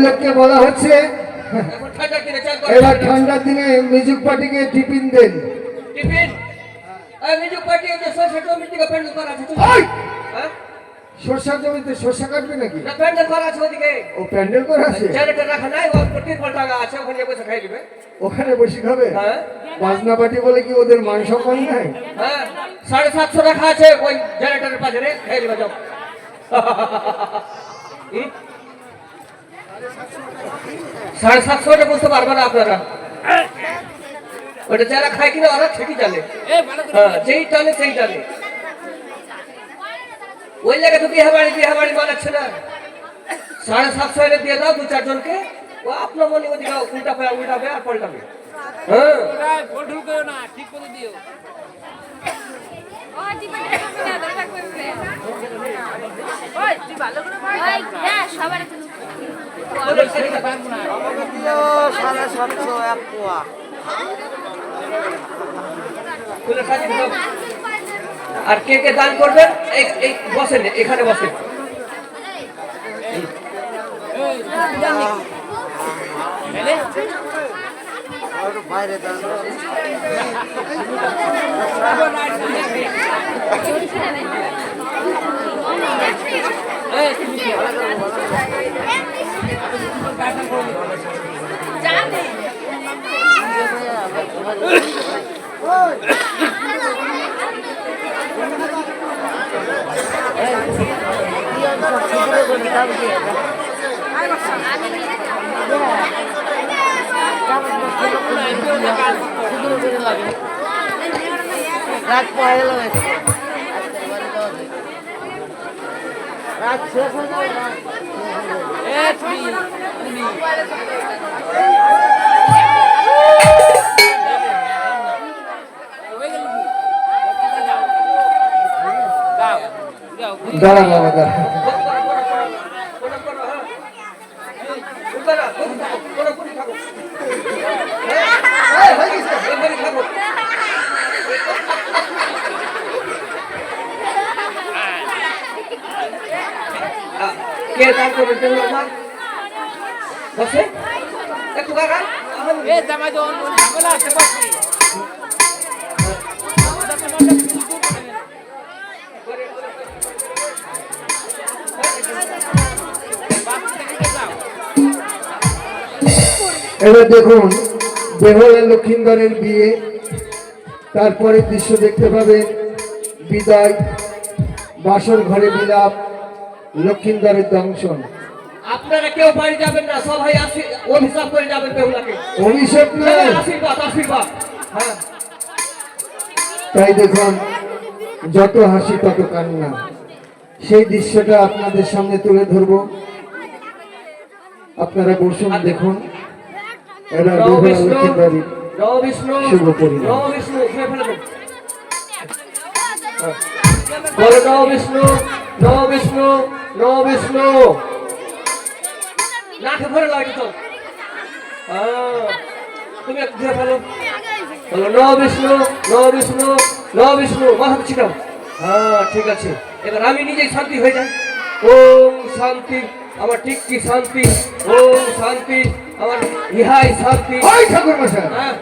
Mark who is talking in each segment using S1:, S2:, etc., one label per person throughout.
S1: লোককে বলা হচ্ছে এবার ঠান্ডার দিনে মিউজিক পার্টিকে টিফিন দেন।
S2: সরষে হ্যাঁ?
S1: সরষা জমিতে সরষা কাটবে নাকি?
S2: প্যান্ডেল করা আছে ওদিকে।
S1: ও প্যান্ডেল করা আছে?
S2: জেনারেটর রাখা নাই টাকা আছে ওখানে বসে খাই দিবে।
S1: ওখানে বসে খাবে?
S2: হ্যাঁ।
S1: বাজনা পার্টি বলে কি ওদের মান সম্মান নাই
S2: হ্যাঁ সাড়ে সাতশো রাখা আছে ওই জেনারেটরের পাশে রে খাই যাও। হুম? সাড়ে সাতশো ওটা বুঝতে পারবে না আপনারা। ওটা যারা খায় কিনা ওরা ঠিকই জানে। হ্যাঁ যেই টানে সেই টানে। ওই জায়গায় তো বিয়ে বাড়ি বিয়ে বাড়ি মানাচ্ছে না। সাড়ে সাতশো এনে দিয়ে দাও দু চারজনকে। ও আপনার মনে ওদিকে উল্টা পায়ে উল্টাবে আর পাল্টাবে হ্যাঁ।
S3: সবার
S4: সাড়ে সাতশো এক পোয়া।
S2: আর কে কে দান করবেন এই বসেন এখানে বসেন
S4: বাইরে রাত পয়লা হয়েছে হয়ে
S1: দাঁড়া বাবা দাঁড়া
S2: কে
S1: এবার দেখুন বেহলা লক্ষিন্দরের বিয়ে। তারপরে দৃশ্য দেখতে পাবেন বিদায় বাসর ঘরে বিলাপ লক্ষিন্দরের দংশন।
S2: আপনারা কেউ বাড়ি যাবেন না সবাই আসি অভিশাপ করে যাবেন বেহুলাকে।
S1: অভিষেক নয়
S2: আশীর্বাদ আশীর্বাদ। হ্যাঁ।
S1: তাই দেখুন যত হাসি তত কান্না। সেই দৃশ্যটা আপনাদের সামনে তুলে ধরবো। আপনারা বসুন দেখুন। এরা
S2: বিষ্ণু বিষ্ণু
S1: শুভ পরিণাম।
S2: বিষ্ণু। নাকে ভরে লাগে তো। তুমি একটু ধুয়ে ফেলো বলো ন বিষ্ণু ন বিষ্ণু ন বিষ্ণু মাথা ছিটাও হ্যাঁ ঠিক আছে। এবার আমি নিজেই শান্তি হয়ে যাই। ওম শান্তি আমার ঠিক কি শান্তি? ওম শান্তি আমার ইহাই শান্তি।
S1: ওই ঠাকুর মশাই।
S2: হ্যাঁ।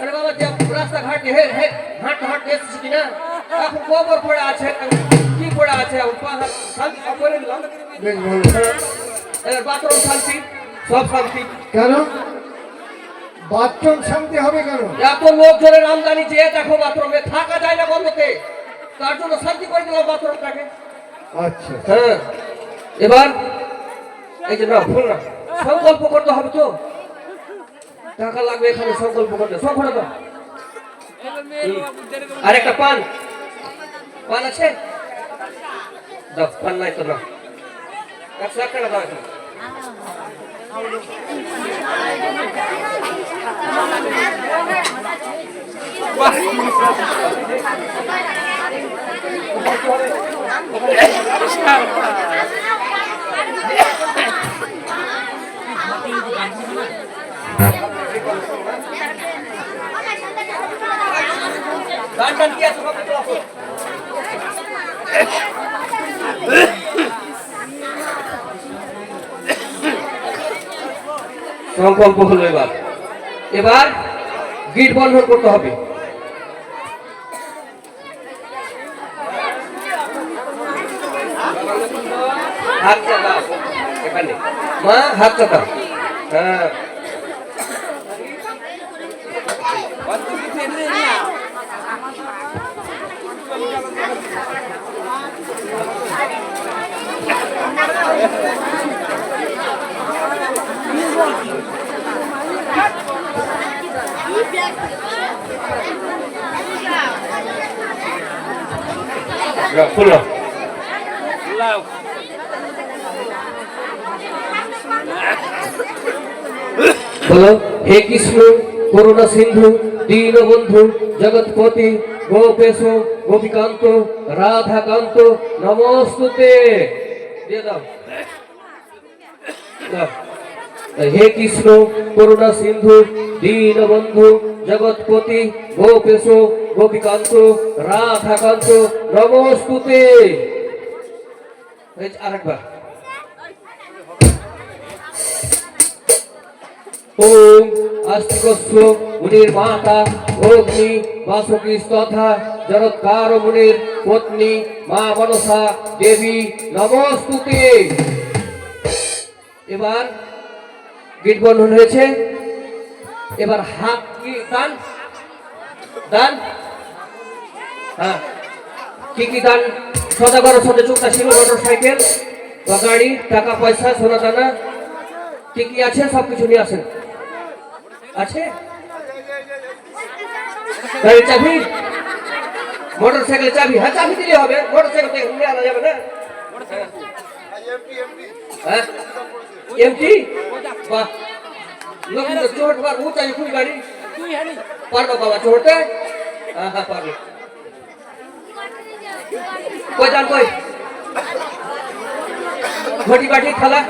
S2: আরে বাবা যে রাস্তাঘাট হে হে হাঁট হাঁট এসেছি কিনা? এখন গোবর পড়ে আছে কি পড়ে আছে? শান্তি করে দিলাম
S1: বেশ ভালো।
S2: বাথরুম শান্তি সব শান্তি।
S1: কেন? বাথরুম শান্তি হবে কেন?
S2: এত লোকজনের আমদানি চেয়ে দেখো বাথরুমে থাকা যায় না বন্ধতে তার জন্য শান্তি করে দিলাম বাথরুমটাকে
S1: আচ্ছা।
S2: হ্যাঁ। এবার এই যে না ভুল না। সংকল্প করতে হবে তো। টাকা লাগবে এখানে সংকল্প করতে। সব করে দাও। আর একটা পান। পান আছে? দাও পান নাই তো না। একশো এক টাকা দাও এখানে গান টান কি আছে সব কিছু আছে। সংকল্প হলো এবার। এবার গিট বন্ধ করতে হবে। এখানে। মা হাতটা দাও। হ্যাঁ। Ya, বলো হে কৃষ্ণ করুণা সিন্ধু দীনবন্ধু জগৎপতি গোপেশ গোপীকান্ত রাধাকান্ত নমস্তুতে। দিয়ে দাও। হে কৃষ্ণ করুণা সিন্ধু দীনবন্ধু জগৎপতি গোপেশ, গোপীকান্ত, রাধাকান্ত, নমস্তুতে। আরেকবার। ওম আস্তিকস্য মুনির মাতা অগ্নি বাসকি তথা জরৎকার মুনির পত্নী, মা মনসা দেবী, নমস্তুতে। এবার গীত বন্ধন হয়েছে। এবার হাত কি? দান? দান? হ্যাঁ। কি কি দান? সদাগর সাথে চোখটা ছিল মোটর সাইকেল গাড়ি, টাকা পয়সা, সোনা দানা। কি কি আছে? সব কিছু নিয়ে আসেন। আছে? গাড়ির চাবি? মোটর সাইকেল চাবি? হ্যাঁ চাবি দিলে হবে। মোটর সাইকেল থেকে নিয়ে আনা যাবে না। হ্যাঁ? এমটি? বাহ। লোক চোট বার উঁচাই ফুল গাড়ি। পারব বাবা চোটে হ্যাঁ হ্যাঁ পারব কই যান কই ঘটি বাটি খালা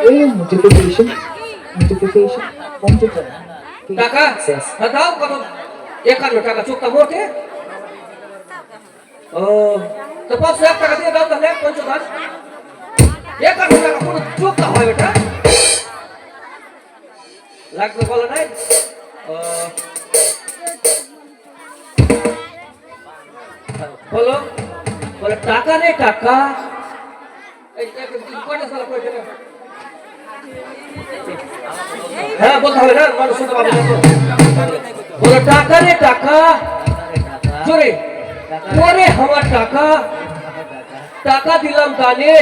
S5: Alien multiplication, multiplication, multiply.
S2: টাকা হ্যাঁ দাও কত একান্ন টাকা চুক্তা মোটে ও তো পাঁচশো এক টাকা দিয়ে দাও তাহলে পঞ্চদাস একান্ন টাকা কোনো চুক্তা হয় ওটা লাগবে বলে নাই? বলো বলে টাকা নেই টাকা? হ্যাঁ বলতে হবে না মানুষ শুনতে পাবে না বলো টাকা রে টাকা। জোরে ওরে আমার টাকা। টাকা দিলাম দানে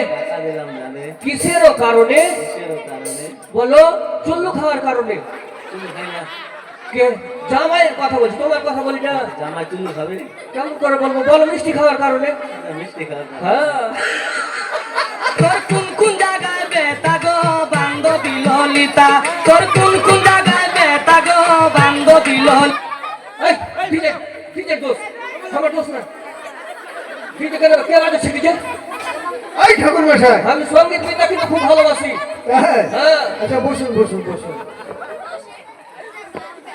S2: কিসেরও কারণে? বলো চুল্লু খাওয়ার কারণে। কে? জামাইয়ের কথা বলছি তোমার কথা বলি না।
S6: জামাই চুল্লু খাবে?
S2: কেমন করে বলব? বলো মিষ্টি খাওয়ার কারণে।
S6: মিষ্টি খাবে
S2: হ্যাঁ।
S7: কোন কোন জায়গায় বেতা গো বান্ধবী ললিতা? তোর কোন কোন জায়গায় বেতা গো বান্ধবী
S2: এই ডিজে দোষ। আমার দোষ না। কেন? কে
S1: এই ঠাকুর মশাই
S2: আমি সংগীত বিদ্যা কিন্তু খুব ভালোবাসি।
S1: হ্যাঁ।
S2: হ্যাঁ।
S1: আচ্ছা বসুন বসুন বসুন।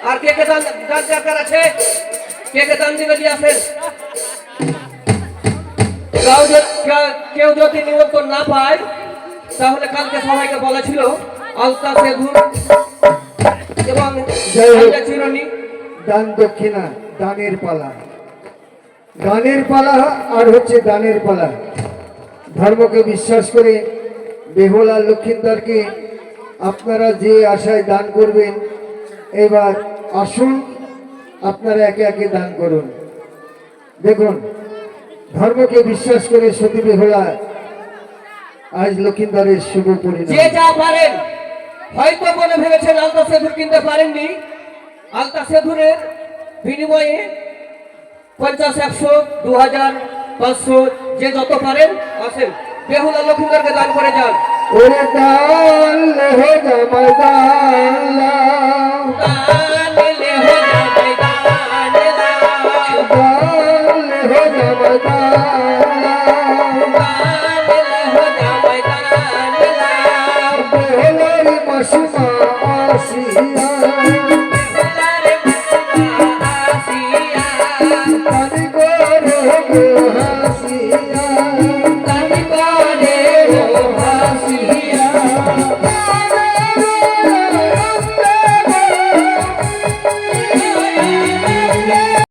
S2: আর কে কে দান দান দরকার আছে? কে কে দান দিবে দিয়ে আসেন? কাউ যদি কা- কেউ যদি নিমন্ত্রণ না পায় তাহলে কালকে সবাইকে বলা ছিল আলতা সেধুর এবং। আলতা
S1: দান দক্ষিণা দানের পালা। দানের পালা আর হচ্ছে দানের পালা। ধর্মকে বিশ্বাস করে বেহুলা লক্ষিন্দরকে আপনারা যে আশায় দান করবেন, এবার আসুন, আপনারা একে একে দান করুন। দেখুন, ধর্মকে বিশ্বাস করে সতী বেহুলা আজ লক্ষিন্দরের শুভ
S2: যে
S1: পরিণাম।
S2: যা পারেন, হয়তো মনে ভেবেছেন আলতা সেধুর কিনতে পারেননি। আলতা সেধুরের বিনিময়ে পঞ্চাশ, একশো, দু হাজার, পাঁচশো, যে যত পারেন, আসেন। বেহুলা লক্ষ্মীদেরকে দান করে যান।
S1: ওরে দাল হে জামাদাল্লা দাল
S2: হে জামাদাল্লা দাল হে জামাদাল্লা দাল হে জামাদাল্লা দেহলের মশমা আসি